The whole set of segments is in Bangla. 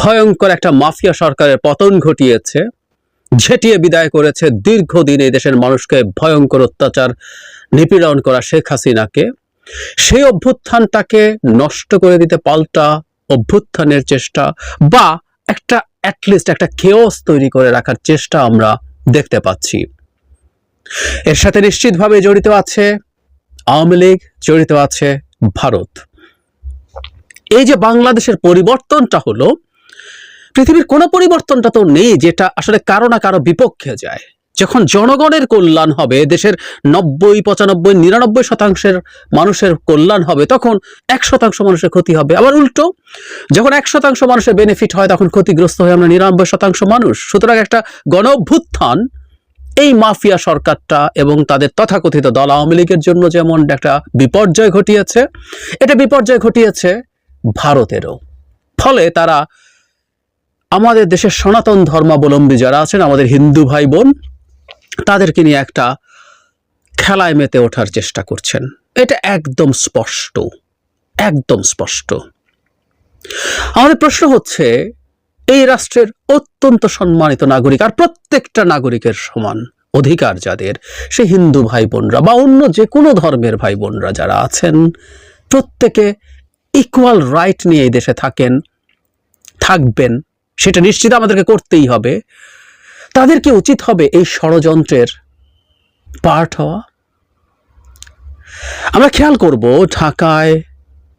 ভয়ঙ্কর একটা মাফিয়া সরকারের পতন ঘটিয়েছে, ঝেঁটিয়ে বিদায় করেছে দীর্ঘদিন এই দেশের মানুষকে ভয়ঙ্কর অত্যাচার, নিপীড়ন করা শেখ হাসিনাকে। সেই অভ্যুত্থানটাকে নষ্ট করে দিতে পাল্টা অভ্যুত্থানের চেষ্টা বা একটা অ্যাটলিস্ট একটা কেওস তৈরি করে রাখার চেষ্টা আমরা দেখতে পাচ্ছি। এর সাথে নিশ্চিতভাবে জড়িত আছে, আওয়ামী লীগ, জড়িত আছে ভারত। এই যে বাংলাদেশের পরিবর্তনটা হলো পৃথিবীর কোনো পরিবর্তনটা তো নেই যেটা আসলে কারও না কারও বিপক্ষে যায়। যখন জনগণের কল্যাণ হবে, দেশের নব্বই, পঁচানব্বই, নিরানব্বই শতাংশের মানুষের কল্যাণ হবে, তখন এক শতাংশ মানুষের ক্ষতি হবে। আবার উল্টো, যখন এক শতাংশ মানুষের বেনিফিট হয়, তখন ক্ষতিগ্রস্ত হয় আমরা নিরানব্বই শতাংশ মানুষ। সুতরাং একটা গণ অভ্যুত্থান এই মাফিয়া সরকারটা এবং তাদের তথাকথিত দল আওয়ামী লীগের জন্য যেমন একটা বিপর্যয় ঘটিয়েছে, এটা বিপর্যয় ঘটিয়েছে ভারতেরও। ফলে তারা আমাদের দেশের সনাতন ধর্মাবলম্বী যারা আছেন, আমাদের হিন্দু ভাই বোন তাদেরকে নিয়ে একটা খেলায় মেতে ওঠার চেষ্টা করছেন। এটা একদম স্পষ্ট একদম স্পষ্ট। আমাদের প্রশ্ন হচ্ছে, এই রাষ্ট্রের অত্যন্ত সম্মানিত নাগরিক আর প্রত্যেকটা নাগরিকের সমান অধিকার যাদের, সে হিন্দু ভাই বোনরা বা অন্য যে কোনো ধর্মের ভাই বোনরা যারা আছেন, প্রত্যেকে ইকুয়াল রাইট নিয়ে এই দেশে থাকেন, থাকবেন। সেটা নিশ্চিত আমাদেরকে করতেই হবে। তাদেরকে উচিত হবে এই ষড়যন্ত্রের পার্ট হওয়া। আমরা খেয়াল করব, ঢাকায়,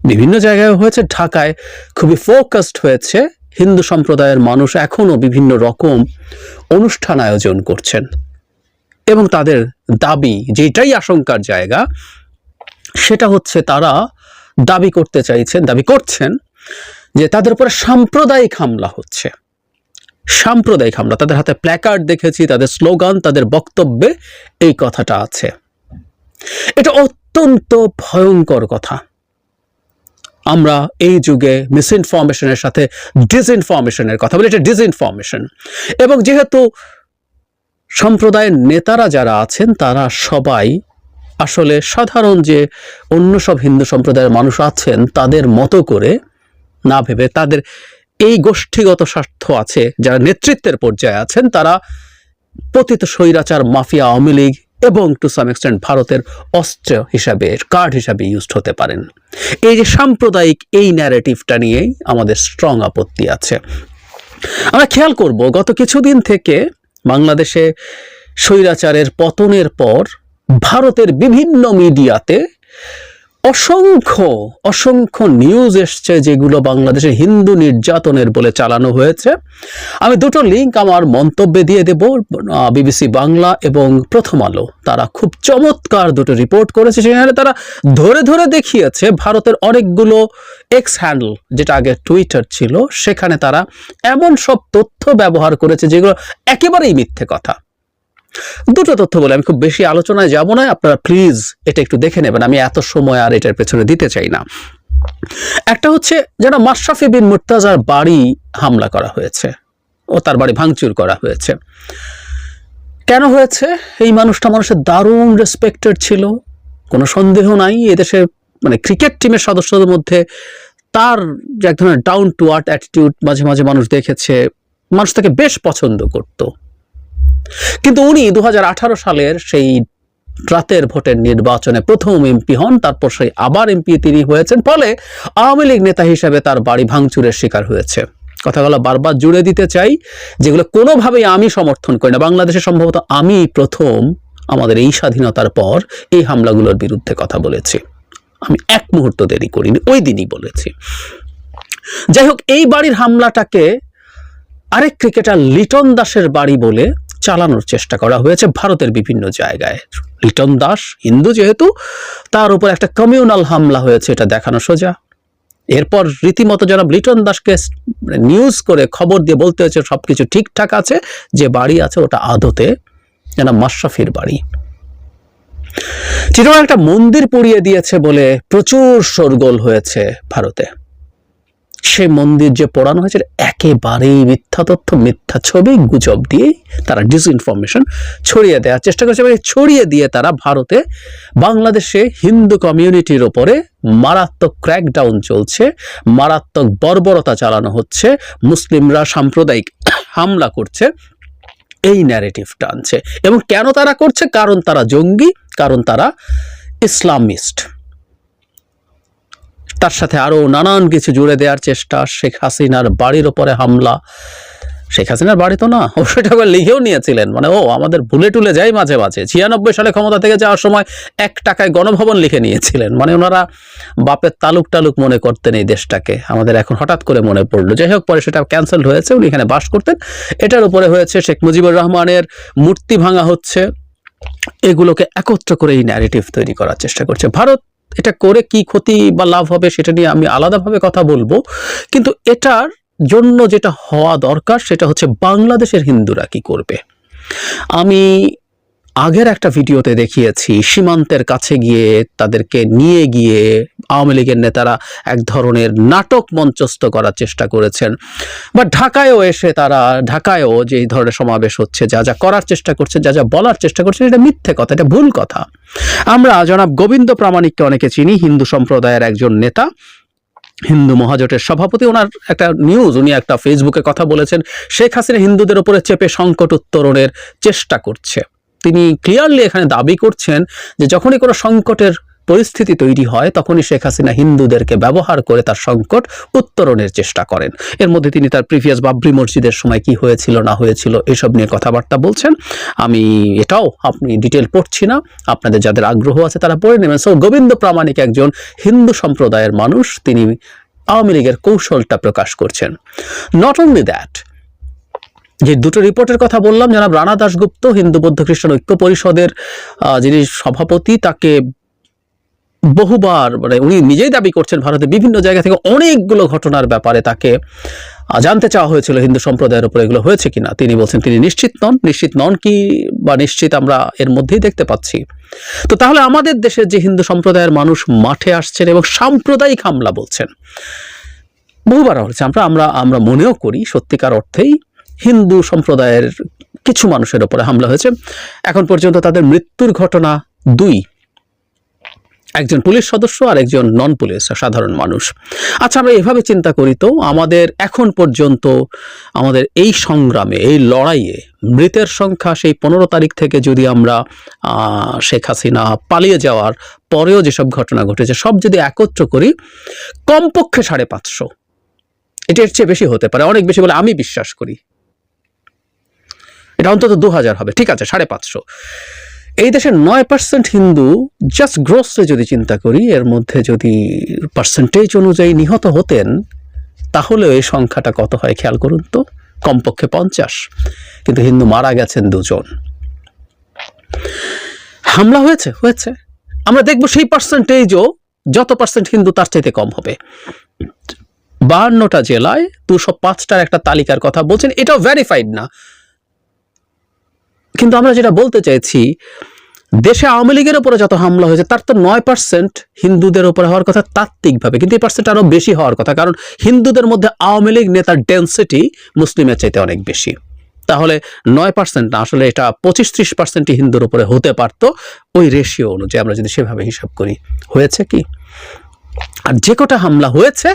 বিভিন্ন জায়গায় হয়েছে, ঢাকায় খুবই ফোকাসড হয়েছে হিন্দু সম্প্রদায়ের মানুষ এখনও বিভিন্ন রকম অনুষ্ঠান আয়োজন করছেন। এবং তাদের দাবি, যেটাই আশঙ্কার জায়গা, সেটা হচ্ছে তারা দাবি করতে চাইছেন, দাবি করছেন যে তাদের উপরে সাম্প্রদায়িক হামলা হচ্ছে। সাম্প্রদায়িক হামলা। তাদের হাতে প্ল্যাকার্ড দেখেছি, তাদের স্লোগান তাদের বক্তব্যে এই কথাটা আছে। এটা অত্যন্ত ভয়ঙ্কর কথা। আমরা এই যুগে মিসইনফরমেশনের সাথে ডিসইনফরমেশনের কথা বলি, এটা ডিসইনফরমেশন এবং যেহেতু সম্প্রদায়ের নেতারা যারা আছেন, তারা সবাই আসলে সাধারণ যে অন্য সব হিন্দু সম্প্রদায়ের মানুষ আছেন, তাদের মতো করে না ভেবে তাদের এই গোষ্ঠীগত স্বার্থ আছে, যারা নেতৃত্বের পর্যায়ে আছেন, তারা পতিত স্বৈরাচার, মাফিয়া, আওয়ামী লীগ এবং টু সাম এক্সটেন্ট ভারতের অস্ত্র হিসাবে, কার্ড হিসাবে ইউজড হতে পারেন। এই যে সাম্প্রদায়িক এই ন্যারেটিভটা নিয়েই আমাদের স্ট্রং আপত্তি আছে। আমরা খেয়াল করব, গত কিছুদিন থেকে বাংলাদেশে স্বৈরাচারের পতনের পর ভারতের বিভিন্ন মিডিয়াতে অসংখ্য অসংখ্য নিউজ এসছে যেগুলো বাংলাদেশে হিন্দু নির্যাতনের বলে চালানো হয়েছে। আমি দুটো লিংক আমার মন্তব্যে দিয়ে দেব বিবিসি বাংলা এবং প্রথম আলো। তারা খুব চমৎকার দুটো রিপোর্ট করেছে, সেখানে তারা ধরে ধরে দেখিয়েছে ভারতের অনেকগুলো এক্স হ্যান্ডল যেটা আগে টুইটার ছিল, সেখানে তারা এমন সব তথ্য ব্যবহার করেছে যেগুলো একেবারেই মিথ্যে কথা। দুটো তথ্য বলে, আমি খুব বেশি আলোচনায় যাব না, আপনারা প্লিজ এটা একটু দেখে নেবেন, আমি এত সময় আর এটার পেছনে দিতে চাই না। একটা হচ্ছে যেন মাশরাফি বিন মুর্তাজার বাড়ি হামলা করা হয়েছে, ও তার বাড়ি ভাঙচুর করা হয়েছে। কেন হয়েছে? এই মানুষটা মানুষের দারুণ রেসপেক্টেড ছিল, কোনো সন্দেহ নাই এদেশে মানে ক্রিকেট টিমের সদস্যদের মধ্যে তার যে এক ধরনের ডাউন টু আর্ট অ্যাটিটিউড মাঝে মাঝে মানুষ দেখেছে, মানুষ তাকে বেশ পছন্দ করতো। কিন্তু উনি দু হাজার আঠারো সালের সেই রাতের ভোটের নির্বাচনে প্রথম এমপি হন, তারপর সেই আবার এমপি তিনি হয়েছেন, ফলে আওয়ামী লীগ নেতা হিসেবে তার বাড়ি ভাঙচুরের শিকার হয়েছে। কথাগুলো বারবার জুড়ে দিতে চাই, যেগুলো কোনোভাবেই আমি সমর্থন করি না। বাংলাদেশে সম্ভবত আমি প্রথম আমাদের এই স্বাধীনতার পর এই হামলাগুলোর বিরুদ্ধে কথা বলেছি। আমি এক মুহূর্ত দেরি করিনি, ওই দিনই বলেছি। যাই হোক, এই বাড়ির হামলাটাকে আরেক ক্রিকেটার লিটন দাসের বাড়ি বলে চালানোর চেষ্টা করা হয়েছে ভারতের বিভিন্ন জায়গায়। লিটন দাস, হিন্দু যেহেতু, তার উপর একটা কমিউনাল হামলা হয়েছে, এটা দেখানো সোজা। এরপর রীতিমতো যারা লিটন দাসকে নিউজ করে খবর দিয়ে বলতে হয়েছে সব কিছু ঠিকঠাক আছে, যে বাড়ি আছে ওটা আদতে যেন মাশরাফির বাড়ি। চিরং একটা মন্দির পুড়িয়ে দিয়েছে বলে প্রচুর শোরগোল হয়েছে ভারতে। সে মন্দির যে পোড়ানো হয়েছে একেবারেই মিথ্যা তথ্য, মিথ্যা ছবি, গুজব দিয়ে তারা ডিসইনফরমেশন ছড়িয়ে দেওয়ার চেষ্টা করছে। এবং ছড়িয়ে দিয়ে তারা ভারতে, বাংলাদেশে হিন্দু কমিউনিটির ওপরে মারাত্মক ক্র্যাকডাউন চলছে, মারাত্মক বর্বরতা চালানো হচ্ছে, মুসলিমরা সাম্প্রদায়িক হামলা করছে, এই ন্যারেটিভ টানছে এবং কেন তারা করছে? কারণ তারা জঙ্গি, কারণ তারা ইসলামিস্ট। তার সাথে আরও নানান কিছু জুড়ে দেওয়ার চেষ্টা শেখ হাসিনার বাড়ির ওপরে হামলা। শেখ হাসিনার বাড়ি তো না সেটা আবার লিখেও নিয়েছিলেন। মানে ও, আমাদের ভুলে টুলে যাই মাঝে মাঝে। ছিয়ানব্বই সালে ক্ষমতা থেকে যাওয়ার সময় এক টাকায় গণভবন লিখে নিয়েছিলেন। মানে ওনারা বাপের তালুক টালুক মনে করতেন এই দেশটাকে। আমাদের এখন হঠাৎ করে মনে পড়ল। যাই হোক, পরে সেটা ক্যান্সেল হয়েছে, উনি এখানে বাস করতেন। এটার উপরে হয়েছে শেখ মুজিবুর রহমানের মূর্তি ভাঙা হচ্ছে। এগুলোকে একত্র করে এই ন্যারেটিভ তৈরি করার চেষ্টা করছে। ভারত এটা করে কি ক্ষতি বা লাভ হবে সেটা নিয়ে আমি আলাদাভাবে কথা বলব। কিন্তু এটার জন্য যেটা হওয়া দরকার সেটা হচ্ছে বাংলাদেশের হিন্দুরা কি করবে? আমি আগের একটা ভিডিওতে দেখিয়েছি, সীমান্তের কাছে গিয়ে তাদেরকে নিয়ে গিয়ে আওয়ামী লীগের নেতারা এক ধরনের নাটক মঞ্চস্থ করার চেষ্টা করেছেন। বা ঢাকায়ও এসে তারা, ঢাকায়ও যে ধরনের সমাবেশ হচ্ছে, যা যা করার চেষ্টা করছে, যা যা বলার চেষ্টা করছে, এটা মিথ্যে কথা, এটা ভুল কথা। আমরা জনাব গোবিন্দ প্রামাণিককে অনেকে চিনি, হিন্দু সম্প্রদায়ের একজন নেতা, হিন্দু মহাজোটের সভাপতি। ওনার একটা নিউজ উনি একটা ফেসবুকে কথা বলেছেন, শেখ হাসিনা হিন্দুদের উপরে চেপে সংকট উত্তরণের চেষ্টা করছে। তিনি ক্লিয়ারলি এখানে দাবি করছেন যে যখনই কোনো সংকটের পরিস্থিতি তৈরি হয়, তখনই শেখ হাসিনা হিন্দুদেরকে ব্যবহার করে তার সংকট উত্তরণের চেষ্টা করেন। এর মধ্যে তিনি তার প্রিভিয়াস বাবরি মসজিদের সময় কি হয়েছিল, না হয়েছিল, এসব নিয়ে কথাবার্তা বলছেন। আমি এটাও আপনি ডিটেল পড়ছি না, আপনাদের যাদের আগ্রহ আছে তারা পড়ে নেবেন। সো গোবিন্দ প্রামাণিক একজন হিন্দু সম্প্রদায়ের মানুষ, তিনি আওয়ামী লীগের কৌশলটা প্রকাশ করছেন। নট অনলি দ্যাট যে দুটো রিপোর্টের কথা বললাম, জনাব রানা দাশগুপ্ত, হিন্দু বৌদ্ধ খ্রিস্টান ঐক্য পরিষদের যিনি সভাপতি, তাকে বহুবার মানে উনি নিজেই দাবি করছেন ভারতে বিভিন্ন জায়গা থেকে অনেকগুলো ঘটনার ব্যাপারে তাকে জানতে চাওয়া হয়েছিল হিন্দু সম্প্রদায়ের উপর এগুলো হয়েছে কিনা। তিনি বলছেন, তিনি নিশ্চিত নন। নিশ্চিত নন কি বা নিশ্চিত আমরা এর মধ্যেই দেখতে পাচ্ছি। তো তাহলে আমাদের দেশের যে হিন্দু সম্প্রদায়ের মানুষ মাঠে আসছেন এবং সাম্প্রদায়িক হামলা বলছেন, বহুবার হচ্ছে আমরা আমরা আমরা মনেও করি, সত্যিকার অর্থেই হিন্দু সম্প্রদায়ের কিছু মানুষের ওপরে হামলা হয়েছে। এখন পর্যন্ত তাদের মৃত্যুর ঘটনা দুই। একজন পুলিশ সদস্য আর একজন নন পুলিশ সাধারণ মানুষ। আচ্ছা আমরা এভাবে চিন্তা করি তো, আমাদের এখন পর্যন্ত আমাদের এই সংগ্রামে, এই লড়াইয়ে মৃতের সংখ্যা সেই পনেরো তারিখ থেকে যদি আমরা শেখ হাসিনা পালিয়ে যাওয়ার পরেও যেসব ঘটনা ঘটেছে, সব যদি একত্র করি, কমপক্ষে সাড়ে পাঁচশো। এটা এর চেয়ে বেশি হতে পারে। অনেক বেশি বলে আমি বিশ্বাস করি। এটা অন্তত দু হাজার হবে। ঠিক আছে, সাড়ে পাঁচশো। এই দেশের নয় পার্সেন্ট হিন্দু জাস্ট গ্রোসে যদি চিন্তা করি, এর মধ্যে যদি পার্সেন্টেজ অনুযায়ী নিহত হতেন, তাহলে এই সংখ্যাটা কত হয় খেয়াল করুন তো? কমপক্ষে পঞ্চাশ। কিন্তু হিন্দু মারা গেছেন দুজন। হামলা হয়েছে হয়েছে। আমরা দেখব সেই পার্সেন্টেজও যত পার্সেন্ট হিন্দু তার চাইতে কম হবে। বাহান্নটা জেলায় দুশো পাঁচটার একটা তালিকার কথা বলছেন, এটাও ভেরিফাইড না। কিন্তু আমরা যেটা বলতে চাইছি, দেশে আওয়ামী লীগের উপরে যত হামলা হয়েছে, তার তো নয় পার্সেন্ট হিন্দুদের উপরে হওয়ার কথা তাত্ত্বিকভাবে, কিন্তু এই পার্সেন্ট আরও বেশি হওয়ার কথা, কারণ হিন্দুদের মধ্যে আওয়ামী লীগ নেতার ডেন্সিটি মুসলিমের চাইতে অনেক বেশি। তাহলে নয় পার্সেন্ট আসলে এটা পঁচিশ ত্রিশ পার্সেন্টই হিন্দুর উপরে হতে পারতো, ওই রেশিও অনুযায়ী আমরা যদি সেভাবে হিসাব করি, হয়েছে কি? আর যে কটা হামলা হয়েছে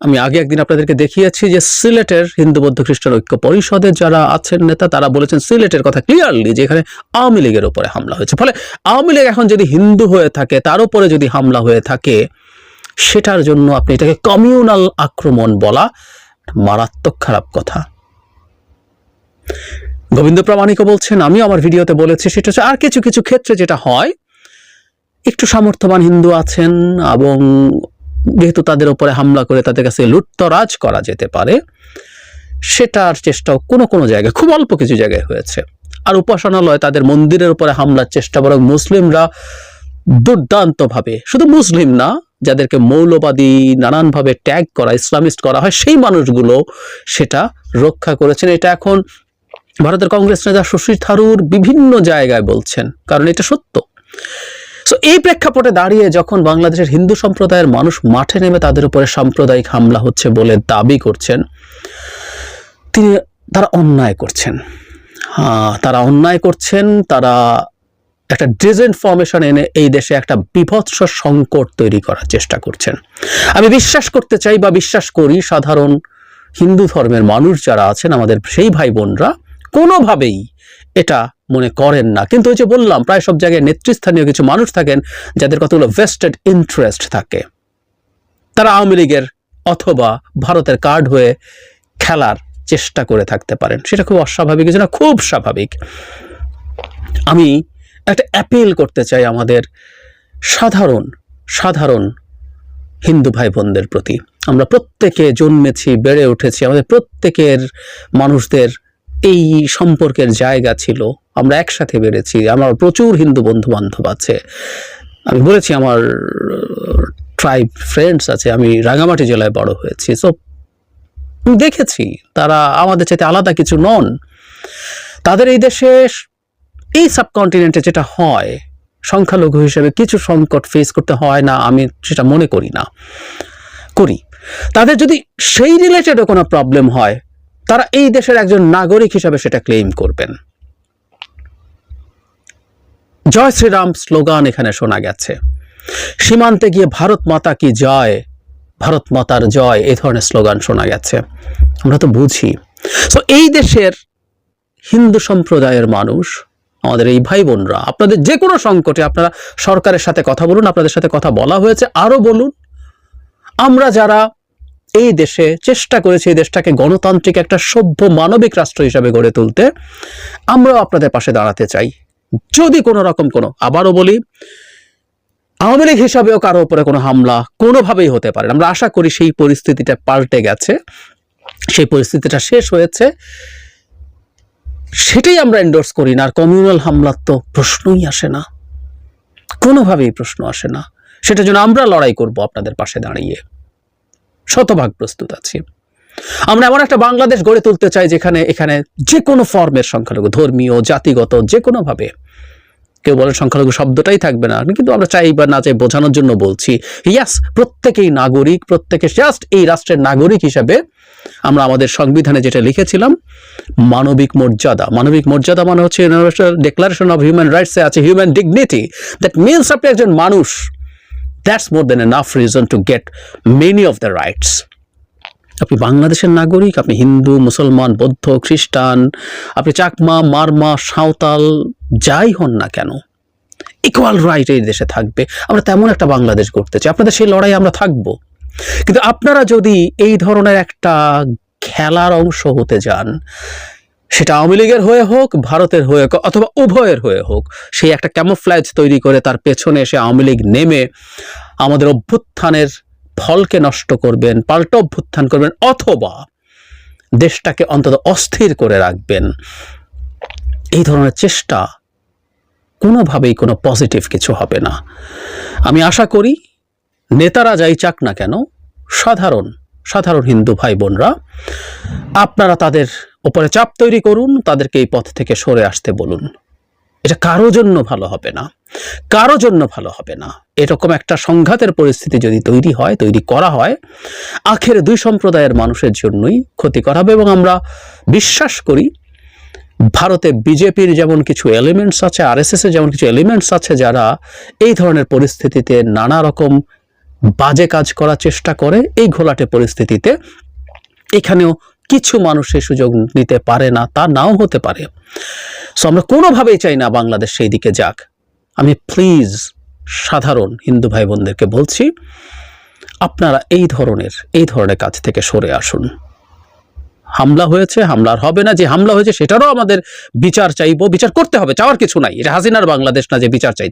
আমি আগে একদিন আপনাদেরকে দেখিয়েছি যে সিলেটের হিন্দু বৌদ্ধ খ্রিস্টান ঐক্য পরিষদের যারা আছেন নেতা, তারা বলেছেন সিলেটের কথা ক্লিয়ারলি যে এখানে আওয়ামী লীগের উপরে হামলা হয়েছে। ফলে আওয়ামী লীগ এখন যদি হিন্দু হয়ে থাকে, তার উপরে যদি হামলা হয়ে থাকে, সেটার জন্য আপনি এটাকে কমিউনাল আক্রমণ বলা মারাত্মক খারাপ কথা। গোবিন্দ প্রামাণিকও বলছেন, আমিও আমার ভিডিওতে বলেছি, সেটা হচ্ছে আর কিছু কিছু ক্ষেত্রে যেটা হয়, একটু সামর্থ্যবান হিন্দু আছেন এবং যেহেতু তাদের উপরে হামলা করে তাদের কাছে লুটতরাজ করা যেতে পারে, সেটার চেষ্টাও কোনো কোনো জায়গায়, খুব অল্প কিছু জায়গায় হয়েছে। আর উপাসনালয় তাদের মন্দিরের উপরে হামলার চেষ্টা, বরং মুসলিমরা দুর্দান্তভাবে, শুধু মুসলিম না, যাদেরকে মৌলবাদী নানানভাবে ট্যাগ করা, ইসলামিস্ট করা হয়, সেই মানুষগুলো সেটা রক্ষা করেছেন। এটা এখন ভারতের কংগ্রেস নেতা শশী থারুর বিভিন্ন জায়গায় বলছেন, কারণ এটা সত্য। সো এই প্রেক্ষাপটে দাঁড়িয়ে যখন বাংলাদেশের হিন্দু সম্প্রদায়ের মানুষ মাঠে নেমে তাদের উপরে সাম্প্রদায়িক হামলা হচ্ছে বলে দাবি করছেন তিনি তারা অন্যায় করছেন। হ্যাঁ, তারা অন্যায় করছেন তারা একটা ডিসইনফরমেশন এনে এই দেশে একটা বিভৎস সংকট তৈরি করার চেষ্টা করছেন। আমি বিশ্বাস করতে চাই বা বিশ্বাস করি সাধারণ হিন্দু ধর্মের মানুষ যারা আছেন আমাদের সেই ভাই বোনরা কোনোভাবেই এটা মনে করেন না। কিন্তু ওই যে বললাম, প্রায় সব জায়গায় নেতৃস্থানীয় কিছু মানুষ থাকেন যাদের কতগুলো ভেস্টেড ইন্টারেস্ট থাকে। তারা আওয়ামী লীগের অথবা ভারতের কার্ড হয়ে খেলার চেষ্টা করে থাকতে পারেন। সেটা খুব অস্বাভাবিক কিছু না খুব স্বাভাবিক। আমি একটা অ্যাপিল করতে চাই আমাদের সাধারণ সাধারণ হিন্দু ভাই বোনদের প্রতি। আমরা প্রত্যেকে জন্মেছি, বেড়ে উঠেছি, আমাদের প্রত্যেকের মানুষদের এই সম্পর্কের জায়গা ছিল। আমরা একসাথে বেড়েছি। আমার প্রচুর হিন্দু বন্ধু বান্ধব আছে। আমি বলেছি আমার ট্রাইব ফ্রেন্ডস আছে। আমি রাঙামাটি জেলায় বড় হয়েছি। সো দেখেছি তারা আমাদের চাইতে আলাদা কিছু নন। তাদের এই দেশে, এই সাবকন্টিনেন্টে যেটা হয়, সংখ্যালঘু হিসেবে কিছু সংকট ফেস করতে হয় না, আমি সেটা মনে করি না। করি। তাদের যদি সেই রিলেটেডও কোনো প্রবলেম হয় তারা এই দেশের একজন নাগরিক হিসাবে সেটা ক্লেম করবেন। জয় শ্রীরাম স্লোগান এখানে শোনা গেছে। সীমান্তে গিয়ে ভারত মাতা কি জয়? ভারত মাতার জয় এই ধরনের স্লোগান শোনা গেছে। আমরা তো বুঝি। তো এই দেশের হিন্দু সম্প্রদায়ের মানুষ, আমাদের এই ভাই বোনরা আপনাদের যে কোনো সংকটে আপনারা সরকারের সাথে কথা বলুন, আপনাদের সাথে কথা বলা হয়েছে আরও বলুন। আমরা যারা এই দেশে চেষ্টা করেছি এই দেশটাকে গণতান্ত্রিক একটা সভ্য মানবিক রাষ্ট্র হিসাবে গড়ে তুলতে। আমরাও আপনাদের পাশে দাঁড়াতে চাই। যদি কোনো রকম কোনো, আবারও বলি, আওয়ামী লীগ হিসাবেও কারও উপরে কোনো হামলা কোনোভাবেই হতে পারে। আমরা আশা করি সেই পরিস্থিতিটা পাল্টে গেছে। সেই পরিস্থিতিটা শেষ হয়েছে। সেটাই আমরা এন্ডোর্স করি না। আর কমিউনাল হামলার তো প্রশ্নই আসে না। কোনোভাবেই প্রশ্ন আসে না। সেটার জন্য আমরা লড়াই করব আপনাদের পাশে দাঁড়িয়ে। শতভাগ প্রস্তুত আছি। আমরা এমন একটা বাংলাদেশ গড়ে তুলতে চাই যেখানে এখানে যে কোনো ফর্মের সংখ্যালঘু, ধর্মীয়, জাতিগত যে কোনোভাবে কেউ বলেন সংখ্যালঘু শব্দটাই থাকবে না কিন্তু আমরা চাই বা না চাই বোঝানোর জন্য বলছি। ইয়াস প্রত্যেকেই নাগরিক, প্রত্যেকে জাস্ট এই রাষ্ট্রের নাগরিক হিসাবে আমরা আমাদের সংবিধানে যেটা লিখেছিলাম, মানবিক মর্যাদা। মানবিক মর্যাদা মানে হচ্ছে ইউনিভার্সাল ডিক্লারেশন অফ হিউম্যান রাইটসে আছে হিউম্যান ডিগনিটি দ্যাট মিনস আপনি একজন মানুষ that's more than enough reason to get many of the rights আপনি বাংলাদেশের নাগরিক, আপনি হিন্দু, মুসলমান, বৌদ্ধ, খ্রিস্টান, আপনি চাকমা, মারমা, সাঁওতাল, যাই হন না কেন ইকুয়াল রাইট এই দেশে থাকবে। আমরা তেমন একটা বাংলাদেশ করতে চাই। আপনাদের সেই লড়াই আমরা থাকব। কিন্তু আপনারা যদি এই ধরনের একটা খেলার অংশ হতে যান সেটা আওয়ামী লীগের হয়ে হোক, ভারতের হয়ে হোক, অথবা উভয়ের হয়ে হোক, সেই একটা ক্যামোফ্ল্যাজ তৈরি করে তার পেছনে এসে আওয়ামী লীগ নেমে আমাদের অভ্যুত্থানের ফলকে নষ্ট করবেন, পাল্টা অভ্যুত্থান করবেন, অথবা দেশটাকে অন্তত অস্থির করে রাখবেন। এই ধরনের চেষ্টা কোনোভাবেই কোনো পজিটিভ কিছু হবে না। আমি আশা করি, নেতারা যাই চাক না কেন, সাধারণ সাধারণ হিন্দু ভাই বোনরা, আপনারা তাদের উপরে চাপ তৈরি করুন, তাদেরকে এই পথ থেকে সরে আসতে বলুন। এটা কারও জন্য ভালো হবে না, কারও জন্য ভালো হবে না। এরকম একটা সংঘাতের পরিস্থিতি যদি তৈরি হয়, তৈরি করা হয়, আখের দুই সম্প্রদায়ের মানুষের জন্যই ক্ষতিকর হবে এবং আমরা বিশ্বাস করি, ভারতে বিজেপির যেমন কিছু এলিমেন্টস আছে, আর এস এর যেমন কিছু এলিমেন্টস আছে, যারা এই ধরনের পরিস্থিতিতে নানা রকম বাজে কাজ করার চেষ্টা করে এই ঘোলাটে পরিস্থিতিতে। এখানেও কিছু মানুষ সেই সুযোগ নিতে পারে না, তা নাও হতে পারে। সো আমরা কোনোভাবেই চাই না বাংলাদেশ সেই দিকে যাক। আমি প্লিজ সাধারণ হিন্দু ভাই বোনদেরকে বলছি, আপনারা এই ধরনের এই ধরনের কাজ থেকে সরে আসুন। হামলা হয়েছে হামলার হবে না, যে হামলা হয়েছে সেটারও আমাদের বিচার চাইব, বিচার করতে হবে, চাওয়ার কিছু নাই। এটা হাসিনার বাংলাদেশ না যে বিচার চাইতে